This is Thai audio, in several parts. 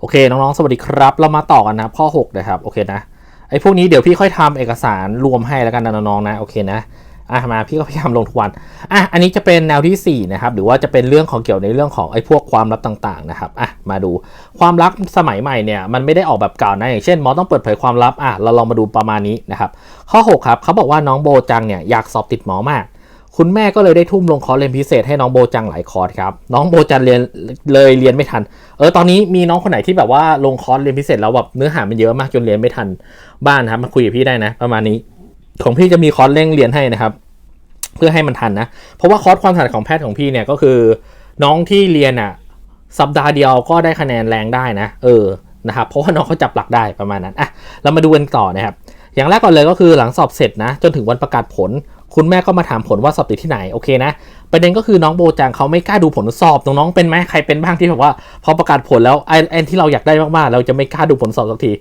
โอเคน้องๆ สวัสดีครับ เรามาต่อกันนะข้อ6นะครับโอเคนะไอ้พวกนี้เดี๋ยวพี่ค่อยทำเอกสารรวมให้แล้วกันนะน้องๆนะโอเคนะอะมาพี่ก็พยายามลงทุกวันอะอันนี้จะเป็นแนวที่4นะครับหรือว่าจะเป็นเรื่องของเกี่ยวในเรื่องของไอ้พวกความลับต่างๆนะครับอะมาดูความลับสมัยใหม่เนี่ยมันไม่ได้ออกแบบเก่านะอย่างเช่นหมอต้องเปิดเผยความลับอะเราลองมาดูประมาณนี้นะครับข้อ6ครับเขาบอกว่าน้องโบจังเนี่ยอยากสอบติดหมอมาก คุณแม่ก็เลยได้ทุ่มลงคอร์สเรียนพิเศษให้น้องโบจังหลายคอร์สครับน้องโบจังเรียนเลยเรียนไม่ทัน เออตอนนี้มีน้องคนไหนที่แบบว่าลงคอร์สเรียนพิเศษแล้วแบบเนื้อหามันเยอะมากจนเรียนไม่ทันบ้านนะครับมาคุยกับพี่ได้นะ ประมาณนี้ ของพี่จะมีคอร์สเร่งเรียนให้นะครับ เพื่อให้มันทันนะ เพราะว่าคอร์สความถนัดของแพทย์ของพี่เนี่ยก็คือ น้องที่เรียนอะ สัปดาห์เดียวก็ได้คะแนนแรงได้นะ เออนะครับเพราะว่าน้องเขาจับหลักได้ประมาณนั้นอะเรามาดูกันต่อนะครับอย่างแรกก่อนเลยก็คือหลังสอบเสร็จนะ จนถึงวันประกาศผล คุณแม่ก็มาถามผลว่าสอบติดที่ไหนโอเคนะประเด็นก็คือน้องโบจังเขาไม่กล้าดูผลสอบน้องๆเป็นไหมใครเป็นบ้างที่แบบว่าพอประกาศผลแล้วไอ้ไอ้ที่เราอยากได้มากๆ เราจะไม่กล้าดูผลสอบสักที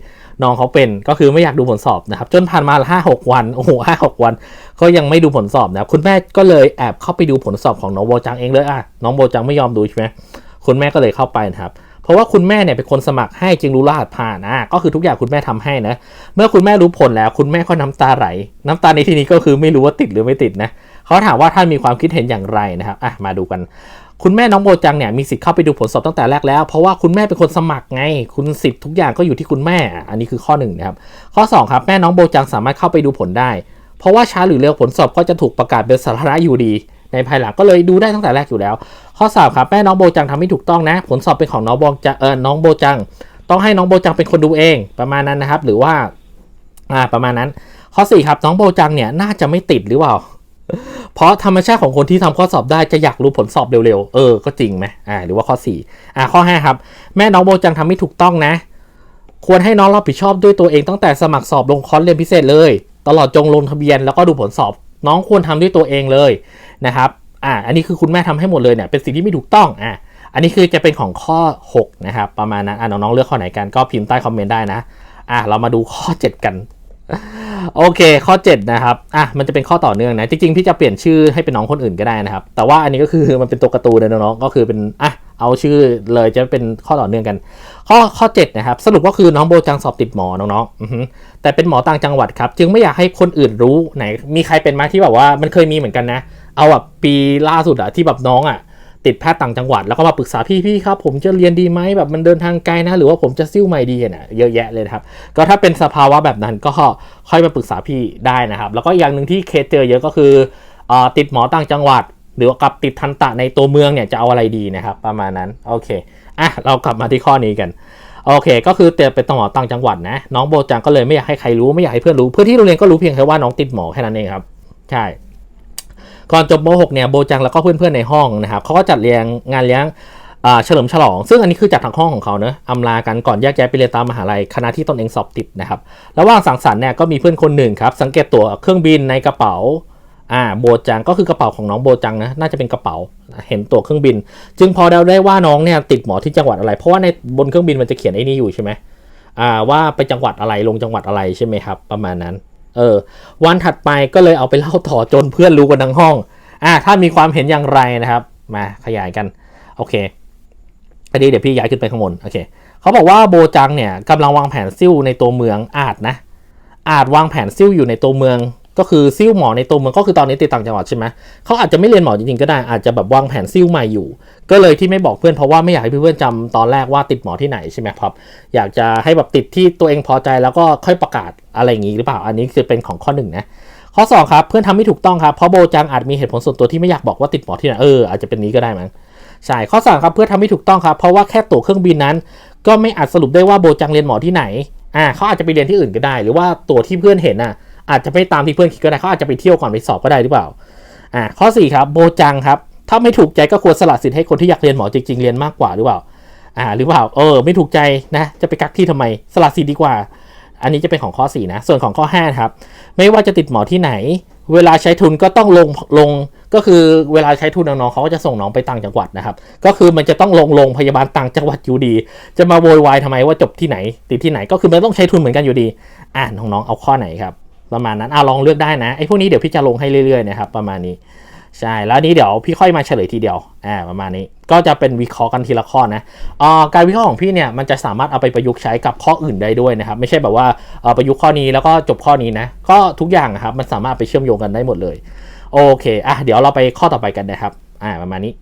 น้องเขาเป็นก็คือไม่อยากดูผลสอบนะครับจนผ่านมาห้าหกวันโอ้โหห้าหกวัน ก็ยังไม่ดูผลสอบนะคุณแม่ก็เลยแอบเข้าไปดูผลสอบของน้องโบจังเองเลยอะน้องโบจังไม่ยอมดูใช่ไหมคุณแม่ก็เลยเข้าไปนะครับ ราะว่าคุณแม่เนี่ยเป็นคนสมัครให้จึงรู้รหัสผ่านอะก็คือทุกอย่างคุณแม่ทำให้นะ เมื่อคุณแม่รู้ผลแล้ว คุณแม่ก็น้ำตาไหล น้ำตาในที่นี้ก็คือไม่รู้ว่าติดหรือไม่ติดนะเขาถามว่าท่านมีความคิดเห็นอย่างไรนะครับอะมาดูกันคุณแม่น้องโบจังเนี่ยมีสิทธิ์เข้าไปดูผลสอบตั้งแต่แรกแล้ว เพราะว่าคุณแม่เป็นคนสมัครไง คุณสิทธิ์ทุกอย่างก็อยู่ที่คุณแม่ อันนี้คือข้อหนึ่งนะครับข้อสองครับ แม่น้องโบจังสามารถเข้าไปดูผลได้ เพราะว่าช้าหรือเร็วผลสอบก็จะถูกประกาศเป็นสาธารณะอยู่ดี ในภายหลังก็เลยดูได้ตั้งแต่แรกอยู่แล้ว ข้อสามครับแม่น้องโบจังทำให้ถูกต้องนะ ผลสอบเป็นของน้องโบจังเออน้องโบจัง ต้องให้น้องโบจังเป็นคนดูเองประมาณนั้นนะครับ หรือว่าอ่าประมาณนั้น ข้อ4ครับน้องโบจังเนี่ยน่าจะไม่ติดหรือเปล่า เพราะธรรมชาติของคนที่ทำข้อสอบได้จะอยากรู้ผลสอบเร็วๆเออก็จริงไหมอ่าหรือว่าข้อ4อ่าข้อ5ครับแม่น้องโบจังทำไม่ถูกต้องนะ ควรให้น้องรับผิดชอบด้วยตัวเองตั้งแต่สมัครสอบลงคอร์สเรียนพิเศษเลย ตลอดจงลงทะเบียนแล้วก็ดูผลสอบ น้องควรทำด้วยตัวเองเลยนะครับ อ่าอันนี้คือคุณแม่ทำให้หมดเลยเนี่ยเป็นสิ่งที่ไม่ถูกต้องอ่าอันนี้คือจะเป็นของข้อ 6 นะครับ ประมาณนั้นอ่าน้องๆเลือกข้อไหนกันก็พิมพ์ใต้คอมเมนต์ได้นะอะเรามาดูข้อ 7 กัน โอเค ข้อ 7 นะครับอะมันจะเป็นข้อต่อเนื่องนะ จริงๆ พี่จะเปลี่ยนชื่อให้เป็นน้องคนอื่นก็ได้นะครับ แต่ว่าอันนี้ก็คือมันเป็นตัวการ์ตูนนะน้องๆก็คือเป็นอะเอาชื่อเลยจะเป็นข้อต่อเนื่องกัน ข้อข้อ 7 นะครับ สรุปก็คือน้องโบจังสอบติดหมอน้องๆแต่เป็นหมอต่างจังหวัดครับ จึงไม่อยากให้คนอื่นรู้ไหนมีใครเป็นไหมที่แบบว่ามันเคยมีเหมือนกันนะ เอาแบบปีล่าสุดอะที่แบบน้องอะติดแพทย์ต่างจังหวัดแล้วก็มาปรึกษาพี่พี่ครับ ผมจะเรียนดีไหมแบบมันเดินทางไกลนะ หรือว่าผมจะซิ่วใหม่ดีเนี่ยเยอะแยะเลยครับ ก็ถ้าเป็นสภาวะแบบนั้นก็ค่อยมาปรึกษาพี่ได้นะครับ แล้วก็อย่างหนึ่งที่เคสเจอเยอะก็คืออติดหมอต่างจังหวัด หรือว่ากับติดทันตะในตัวเมืองเนี่ยจะเอาอะไรดีนะครับ ประมาณนั้นโอเคอะเรากลับมาที่ข้อนี้กันโอเค ก็คือเตียเป็นหมอต่างจังหวัดนะ น้องโบจังก็เลยไม่อยากให้ใครรู้ไม่อยากให้เพื่อนรู้เพื่อนที่โรงเรียนก็รู้เพียงแค่ว่าน้องติดหมอแค่นั้นเองครับ ใช่ ก่อนจบม .6 เนี่ยโบจังแล้วก็เพื่อนๆในห้องนะครับเขาก็จัดเลี้ยงงานเลี้ยงเฉลิมฉลอง ซึ่งอันนี้คือจัดทางห้องของเขาเนอะอำลากันก่อนแยกย้ายไปเรียนตามมหาลัยคณะที่ตนเองสอบติดนะครับระหว่างสังสรรค์เนี่ยก็มีเพื่อนคนหนึ่งครับสังเกตตัวเครื่องบินในกระเป๋าอ่าโบจังก็คือกระเป๋าของน้องโบจังนะน่าจะเป็นกระเป๋าเห็นตัวเครื่องบิน จึงพอเดาได้ว่าน้องเนี่ยติดหมอที่จังหวัดอะไร เพราะว่าในบนเครื่องบินมันจะเขียนไอ้นี่อยู่ใช่ไหมอ่าว่าไปจังหวัดอะไรลงจังหวัดอะไรใช่ไหมครับ ประมาณนั้น เออวันถัดไปก็เลยเอาไปเล่าต่อจนเพื่อนรู้กันทั้งห้องอ่าถ้ามีความเห็นอย่างไรนะครับ มาขยายกัน โอเคอันนี้เดี๋ยวพี่ย้ายขึ้นไปข้างบนโอเคเขาบอกว่าโบจังเนี่ยกำลังวางแผนซิ่วในตัวเมืองอาจนะ อาจวางแผนซิ่วอยู่ในตัวเมือง ก็คือซิ่วหมอในตัวเมืองก็คือตอนนี้ติดต่างจังหวัดใช่ไหมเขาอาจจะไม่เรียนหมอจริงๆก็ได้อาจจะแบบวางแผนซิ่วใหม่อยู่ ก็เลยที่ไม่บอกเพื่อนเพราะว่าไม่อยากให้เพื่อนๆจำตอนแรกว่าติดหมอที่ไหนใช่ไหมครับอยากจะให้แบบติดที่ตัวเองพอใจแล้วก็ค่อยประกาศอะไรอย่างนี้หรือเปล่าอันนี้คือเป็นของข้อหนึ่งนะข้อสองครับเพื่อนทำไม่ถูกต้องครับเพราะโบจังอาจมีเหตุผลส่วนตัวที่ไม่อยากบอกว่าติดหมอที่ไหนเอออาจจะเป็นนี้ก็ได้มั้งใช่ข้อสามครับเพื่อนทำไม่ถูกต้องครับเพราะว่าแค่ตั๋วเครื่องบินนั้น ก็ไม่อาจสรุปได้ว่าโบจังเรียนหมอที่ไหนอ่าเขาอาจจะไปเรียนที่อื่นก็ได้ หรือว่าตั๋วที่เพื่อนเห็นน่ะ อาจจะไม่ตามที่เพื่อนคิดก็ได้เขาอาจจะไปเที่ยวก่อนไปสอบก็ได้หรือเปล่าอ่าข้อสี่ครับโบจังครับถ้าไม่ถูกใจก็ควรสละสิทธิ์ให้คนที่อยากเรียนหมอจริงๆเรียนมากกว่าหรือเปล่าอ่าหรือเปล่าเออไม่ถูกใจนะจะไปกักที่ทำไมสละสิทธิ์ดีกว่า อันนี้จะเป็นของข้อ 4 นะ ส่วนของข้อ5ครับไม่ว่าจะติดหมอที่ไหน เวลาใช้ทุนก็ต้องลงลงก็คือเวลาใช้ทุนน้องๆเขาก็จะส่งน้องไปต่างจังหวัดนะครับ ก็คือมันจะต้องลงโรงพยาบาลต่างจังหวัดอยู่ดี จะมาโวยวายทำไมว่าจบที่ไหนติดที่ไหนก็คือมันต้องใช้ทุนเหมือนกันอยู่ดี อ่าน้องๆเอาข้อไหนครับ ประมาณนั้นอ่าลองเลือกได้นะไอ้พวกนี้เดี๋ยวพี่จะลงให้เรื่อยๆนะครับประมาณนี้ใช่แล้วนี้เดี๋ยวพี่ค่อยมาเฉลยทีเดียวอ่าประมาณนี้ก็จะเป็นวิเคราะห์กันทีละข้อนะอ่าการวิเคราะห์ของพี่เนี่ยมันจะสามารถเอาไปประยุกต์ใช้กับข้ออื่นได้ด้วยนะครับ ไม่ใช่แบบว่าเอ่อประยุกต์ข้อนี้แล้วก็จบข้อนี้นะก็ทุกอย่างครับมันสามารถไปเชื่อมโยงกันได้หมดเลยโอเคอะเดี๋ยวเราไปข้อต่อไปกันนะครับอ่าประมาณนี้